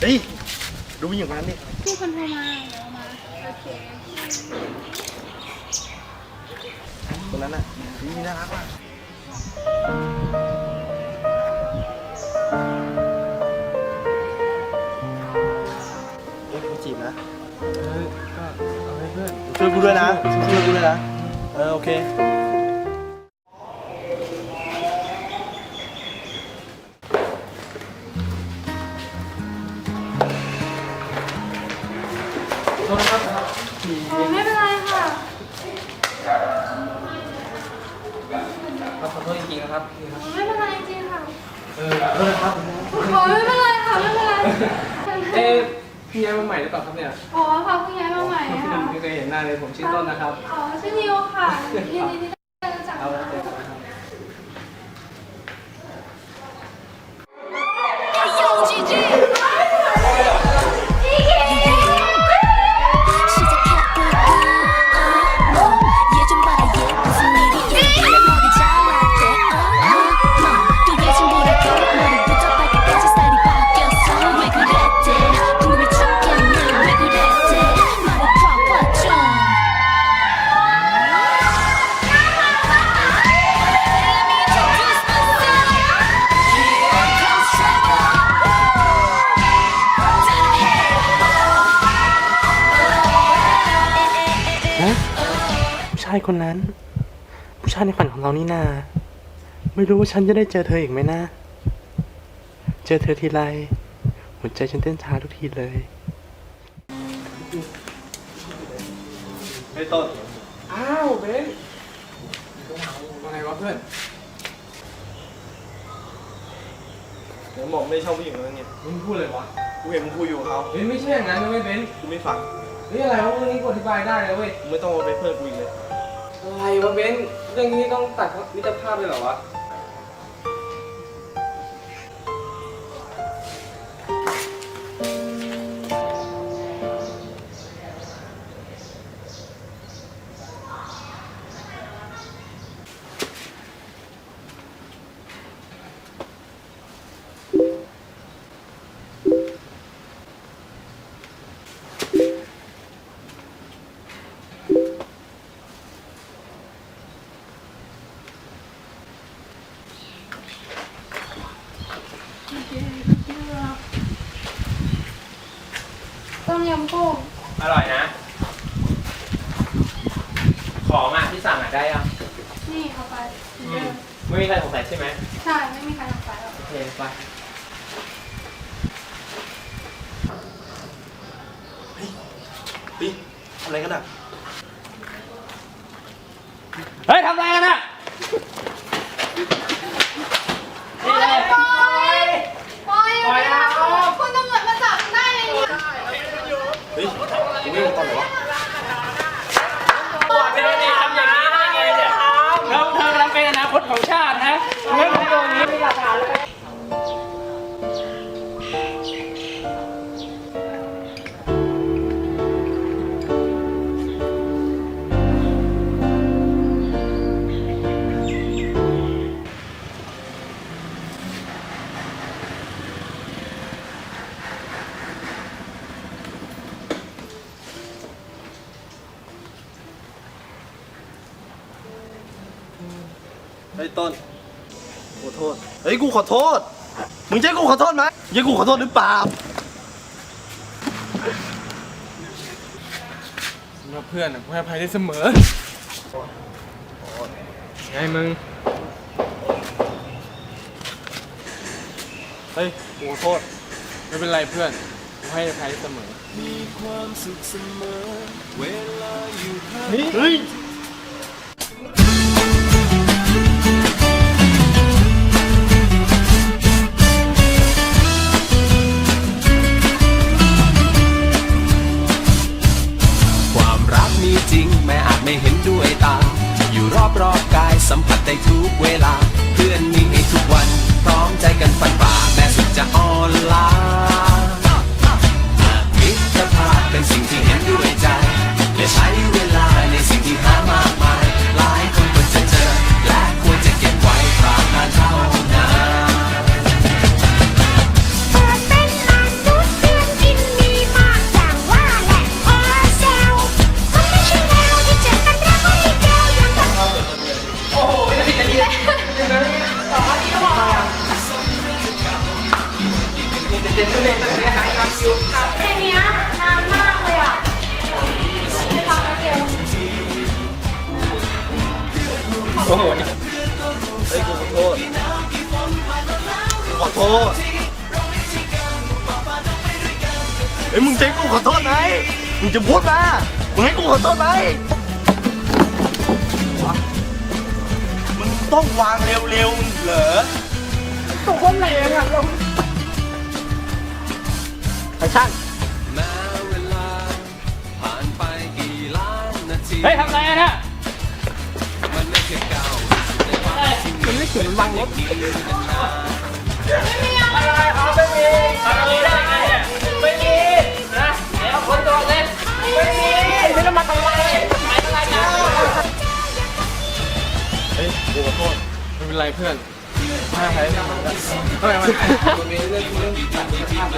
เฮ้ย ดูอย่างนั้นดิพี่คนโทรมาเดี๋ยวเอามา โอเค คนนั้นน่ะดีน่ารักว่ะเฮ้ยกูจีบนะเฮ้ยก็เอาให้เพื่อนช่วยกูด้วยนะ ช่วยกูด้วยนะ เออโอเค ออขอโทษนะครับอ๋อไม่เป็นไรค่ะไม่เป็นไรเอ๊ะพี่ย้ายมาใหม่หรือเปล่าครับเนี่ยอ๋อค่ะเพิ่งย้ายมาใหม่ค่ะไม่เคยเห็นหน้าเลยผมชื่อต้นนะครับ อ๋อชื่อนิวค่ะยินดีที่ได้รู้จักเอาค่ะายคนนั้น ผู้ชายในฝันของเรานี่นา ไม่รู้ว่าฉันจะได้เจอเธออีกไหมนะ เจอเธอทีไรหัวใจฉันเต้นช้าทุกทีเลยเฮ้ยต้นอ้าวเบนว่าไงวะเพื่อนเดี๋ยวบอกไม่ชอบผู้หญิงแล้วไงมึงพูดเลยวะกูเห็นมึงคุยอยู่กับเขาเฮ้ยไม่ใช่อย่างนั้นนะเว้ยเบนกูไม่ฟังเฮ้ยอะไรวะเรื่องนี้กูอธิบายได้เลยเว้ยกูไม่ต้องมาเป็นเพื่อนกูอีกเลย อะไรวะเบนเรื่องนี้ต้องตัดมิตรภาพเลยเหรอวะ กุ้งอร่อยนะ ของอะที่สั่งอะได้ยังนี่เอาไปไม่มีใครสงสัยใช่ไหมใช่ไม่มีใครทำไปหรอกโอเคไปปีอะไรกันอะเฮ้ยทำอะไรกันอะปล่อยปล่อยปล่อยปล่ ต้นขอโทษ เฮ้ยกูขอโทษ มึงจะให้กูขอโทษไหมอยังกูขอโทษหรือเปล่า สำหรับเพื่อนอะกูให้อภัยได้เสมอไงมึง เฮ้ยกูขอโทษ ไม่เป็นไรเพื่อนกูให้อภัยได้เสมอ เฮ้ย สัมผัสได้ทุกเวลา เพื่อนมีให้ทุกวันพร้อมใจกันฟันฝ่า โทษเฮ้ยมึงจะให้กูขอโทษไหมมึงจะพูดมามึงให้กูขอโทษไหมวะมึงต้องวางเร็วๆเหรอตกคนไหนอะครับเราไอ้ช่างแม้เวลาผ่านไปกี่ล้านนาทีเฮ้ยทำไรอะเนี่ยมันไม่เคยก้าวในวันที่มันไม่เขียนบังรถดีนานอะไรครับไม่มีไม่มีได้ไงเนี่ยไม่มีนะเดี๋ยวคนตัวเล่นไม่มีไม่ต้องมาทำไรห เฮ้ยกูขอโทษไม่เป็นไรเพื่อนถ้าใครไม่ทำก็ทำไมมันมันมีเรื่องเรื่องตัดสภาพเล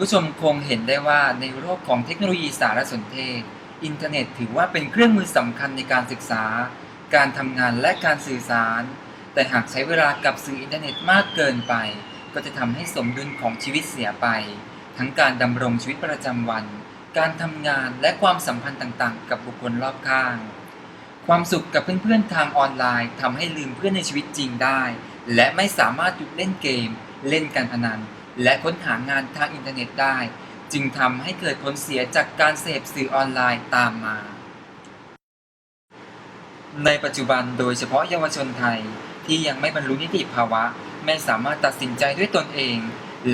ผู้ชมคงเห็นได้ว่าในโลกของเทคโนโลยีสารสนเทศ อินเทอร์เน็ตถือว่าเป็นเครื่องมือสำคัญในการศึกษา การทำงานและการสื่อสาร แต่หากใช้เวลากับสื่ออินเทอร์เน็ตมากเกินไป ก็จะทำให้สมดุลของชีวิตเสียไป ทั้งการดำรงชีวิตประจำวัน การทำงานและความสัมพันธ์ต่างๆ กับบุคคลรอบข้าง ความสุขกับเพื่อนๆทางออนไลน์ทำให้ลืมเพื่อนในชีวิตจริงได้ และไม่สามารถหยุดเล่นเกม เล่นการพนัน และค้นหางานทางอินเทอร์เน็ตได้ จึงทำให้เกิดผลเสียจากการเสพสื่อออนไลน์ตามมา ในปัจจุบันโดยเฉพาะเยาวชนไทยที่ยังไม่บรรลุนิติภาวะ ไม่สามารถตัดสินใจด้วยตนเอง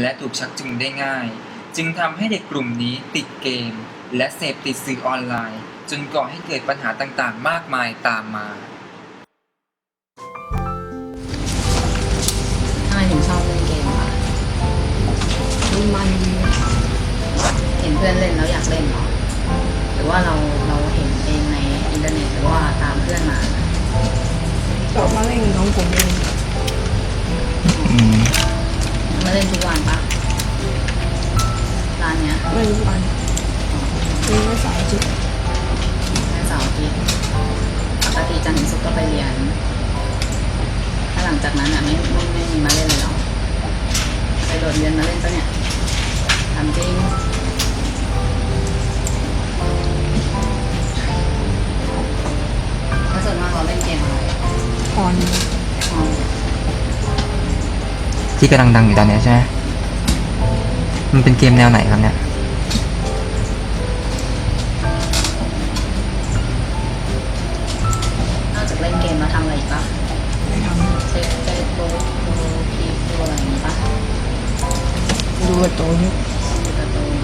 และถูกชักจูงได้ง่าย จึงทำให้เด็กกลุ่มนี้ติดเกม และเสพติดสื่อออนไลน์ จนก่อให้เกิดปัญหาต่างๆ มากมายตามมา พื่อนเล่นแล้วอยากเล่นเหรอหรือว่าเราเราเห็นเองในอินเทอร์เน็ตหรือว่าตามเพื่อนมาจบมาเล่นน้องผมเองมาเล่นทุกวันปะร้านเนี้ยไม่รู้วันมีไม่สายจิตแค่เสาร์อาทิตย์ปกติจันทร์ถึงศุกร์ก็ไปเรียน ถ้าหลังจากนั้นอะไม่ไม่ไม่มีมาเล่นเลยเหรอไปโดดเรียนมาเล่นปะเนี่ยทำจริง ส่วนมากเราเล่นเกมอะไรพรอ๋อที่กำลังดังอยู่ตอนนี้ใช่ไหมมันเป็นเกมแนวไหนครับเนี่ย นอกจากเล่นเกมแล้วทำอะไรอีกปะไม่ทเช็คเฟซบุ๊กดูคลิปดูอะไรอย่างงี้ปะำดูการ์ตูนดูการ์ตูน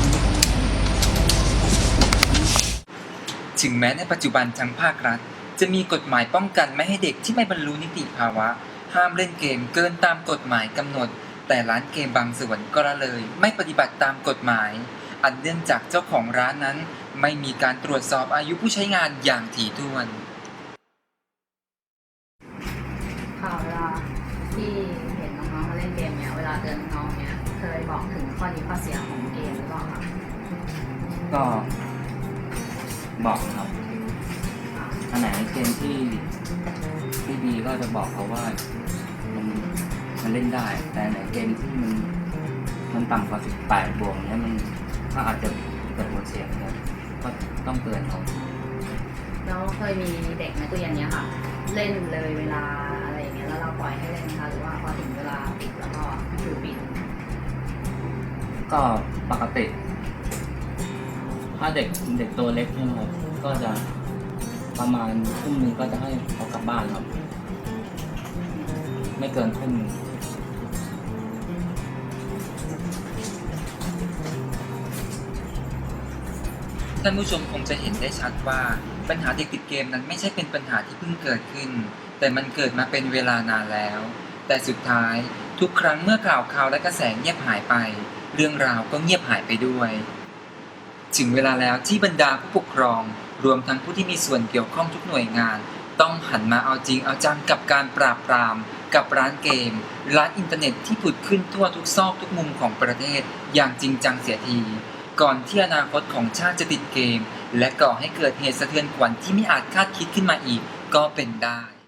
ถึงแม้ในปัจจุบันทางภาครัฐ จะมีกฎหมายป้องกันไม่ให้เด็กที่ไม่บรรลุนิติภาวะ ห้ามเล่นเกมเกินตามกฎหมายกำหนด แต่ร้านเกมบางส่วนก็ละเลย ไม่ปฏิบัติตามกฎหมาย อันเนื่องจากเจ้าของร้านนั้น ไม่มีการตรวจสอบอายุผู้ใช้งานอย่างถี่ถ้วนค่ะเวลาที่เห็นน้องๆมาเล่นเกมเนี่ยเวลาเตือนน้องๆเนี่ยเคยบอกถึงข้อดีข้อเสียของเกมหรือเปล่าคะก็บอกครับ อันไหนเกมที่ที่ดีก็จะบอกเขาว่ามันมันเล่นได้ แต่ไหนเกมที่มันมันต่ำกว่าสิบแปดบวกเนี้ยมันก็อาจจะเกิดผลเสียเนี่ยก็ต้องเตือนเขาแล้วเคยมีเด็กในตู้เย็นเนี้ยค่ะ เล่นเลยเวลาอะไรอย่างเงี้ยแล้วเราปล่อยให้เล่นนะคะหรือว่าพอถึงเวลาปิดแล้วก็คือปิดก็ปกติ ถ้าเด็กเด็กตัวเล็กใช่ไหมครับก็จะ ประมาณทุ่มหนึงก็จะให้เขากลับบ้านครับ ไม่เกินทุ่มท่านผู้ชมคงจะเห็นได้ชัดว่าปัญหาเด็กติดเกมนั้นไม่ใช่เป็นปัญหาที่เพิ่งเกิดขึ้น แต่มันเกิดมาเป็นเวลานานแล้ว แต่สุดท้ายทุกครั้งเมื่อข่าวข่าวและกระแสเงียบหายไป เรื่องราวก็เงียบหายไปด้วย ถึงเวลาแล้วที่บรรดาผู้ปกครอง รวมทั้งผู้ที่มีส่วนเกี่ยวข้องทุกหน่วยงาน ต้องหันมาเอาจริงเอาจังกับการปราบปราม กับร้านเกม ร้านอินเทอร์เน็ตที่ผุดขึ้นทั่วทุกซอกทุกมุมของประเทศ อย่างจริงจังเสียที ก่อนที่อนาคตของชาติจะติดเกม และก่อให้เกิดเหตุสะเทือนขวัญที่ไม่อาจคาดคิดขึ้นมาอีกก็เป็นได้